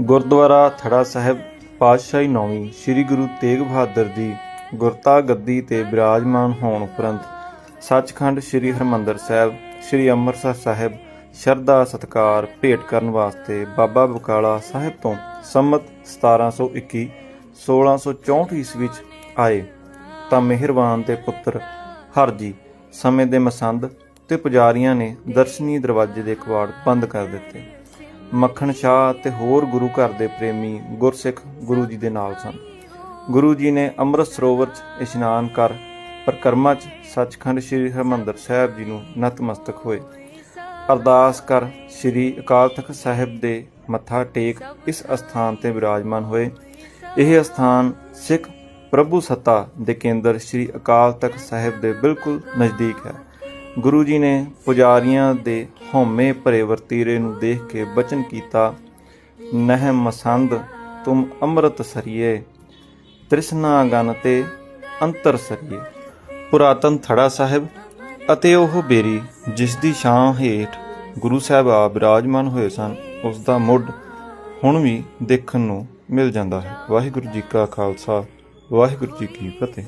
ਗੁਰਦੁਆਰਾ ਥੜਾ ਸਾਹਿਬ, ਪਾਤਸ਼ਾਹੀ ਨੌਵੀਂ, ਸ੍ਰੀ ਗੁਰੂ ਤੇਗ ਬਹਾਦਰ ਜੀ ਗੁਰਤਾ ਗੱਦੀ ਤੇ ਬਿਰਾਜਮਾਨ ਹੋਣ ਉਪਰੰਤ ਸੱਚਖੰਡ ਸ੍ਰੀ ਹਰਮੰਦਰ ਸਾਹਿਬ, ਸ੍ਰੀ ਅੰਮ੍ਰਿਤਸਰ ਸਾਹਿਬ, ਸ਼ਰਧਾ ਸਤਕਾਰ ਭੇਟ ਕਰਨ ਵਾਸਤੇ ਬਾਬਾ ਬਕਾਲਾ ਸਾਹਿਬ ਤੋਂ ਸੰਮਤ 1721 1664 ਈਸਵੀ ਵਿੱਚ ਆਏ। ਤਾਂ ਮਿਹਰਬਾਨ ਦੇ ਪੁੱਤਰ ਹਰਜੀ, ਸਮੇਂ ਦੇ ਮਸੰਦ ਤੇ ਪੁਜਾਰੀਆਂ ਨੇ ਦਰਸ਼ਨੀ ਦਰਵਾਜ਼ੇ ਦੇ ਕਵਾੜ ਬੰਦ ਕਰ ਦਿੱਤੇ। ਮੱਖਣ ਸ਼ਾਹ ਤੇ ਹੋਰ ਗੁਰੂ ਘਰ ਦੇ ਪ੍ਰੇਮੀ ਗੁਰਸਿੱਖ ਗੁਰੂ ਜੀ ਦੇ ਨਾਲ ਸਨ। ਗੁਰੂ ਜੀ ਨੇ ਅੰਮ੍ਰਿਤ ਸਰੋਵਰ 'ਚ ਇਸ਼ਨਾਨ ਕਰ ਪਰਕਰਮਾ 'ਚ ਸੱਚਖੰਡ ਸ੍ਰੀ ਹਰਿਮੰਦਰ ਸਾਹਿਬ ਜੀ ਨੂੰ ਨਤਮਸਤਕ ਹੋਏ। ਅਰਦਾਸ ਕਰ ਸ੍ਰੀ ਅਕਾਲ ਤਖਤ ਸਾਹਿਬ ਦੇ ਮੱਥਾ ਟੇਕ ਇਸ ਅਸਥਾਨ ਤੇ ਵਿਰਾਜਮਾਨ ਹੋਏ। ਇਹ ਅਸਥਾਨ ਸਿੱਖ ਪ੍ਰਭੂ ਸੱਤਾ ਦੇ ਕੇਂਦਰ ਸ੍ਰੀ ਅਕਾਲ ਤਖਤ ਸਾਹਿਬ ਦੇ ਬਿਲਕੁਲ ਨਜ਼ਦੀਕ ਹੈ। ਗੁਰੂ ਜੀ ਨੇ ਪੁਜਾਰੀਆਂ ਦੇ ਹਉਮੈ ਭਰੇ ਵਰਤੀਰੇ ਨੂੰ ਦੇਖ ਕੇ ਬਚਨ ਕੀਤਾ, ਨਹਿ ਮਸੰਦ ਤੁਮ ਅੰਮ੍ਰਿਤ ਸਰੀਏ, ਤ੍ਰਿਸ਼ਨਾ ਗਨ ਤੇ ਅੰਤਰ ਸਰੀਏ। ਪੁਰਾਤਨ ਥੜਾ ਸਾਹਿਬ ਅਤੇ ਉਹ ਬੇਰੀ ਜਿਸ ਦੀ ਛਾਂ ਹੇਠ ਗੁਰੂ ਸਾਹਿਬ ਆ ਬਿਰਾਜਮਾਨ ਹੋਏ ਸਨ, ਉਸ ਦਾ ਮੁੱਢ ਹੁਣ ਵੀ ਦੇਖਣ ਨੂੰ ਮਿਲ ਜਾਂਦਾ ਹੈ। ਵਾਹਿਗੁਰੂ ਜੀ ਕਾ ਖਾਲਸਾ, ਵਾਹਿਗੁਰੂ ਜੀ ਕੀ ਫਤਿਹ।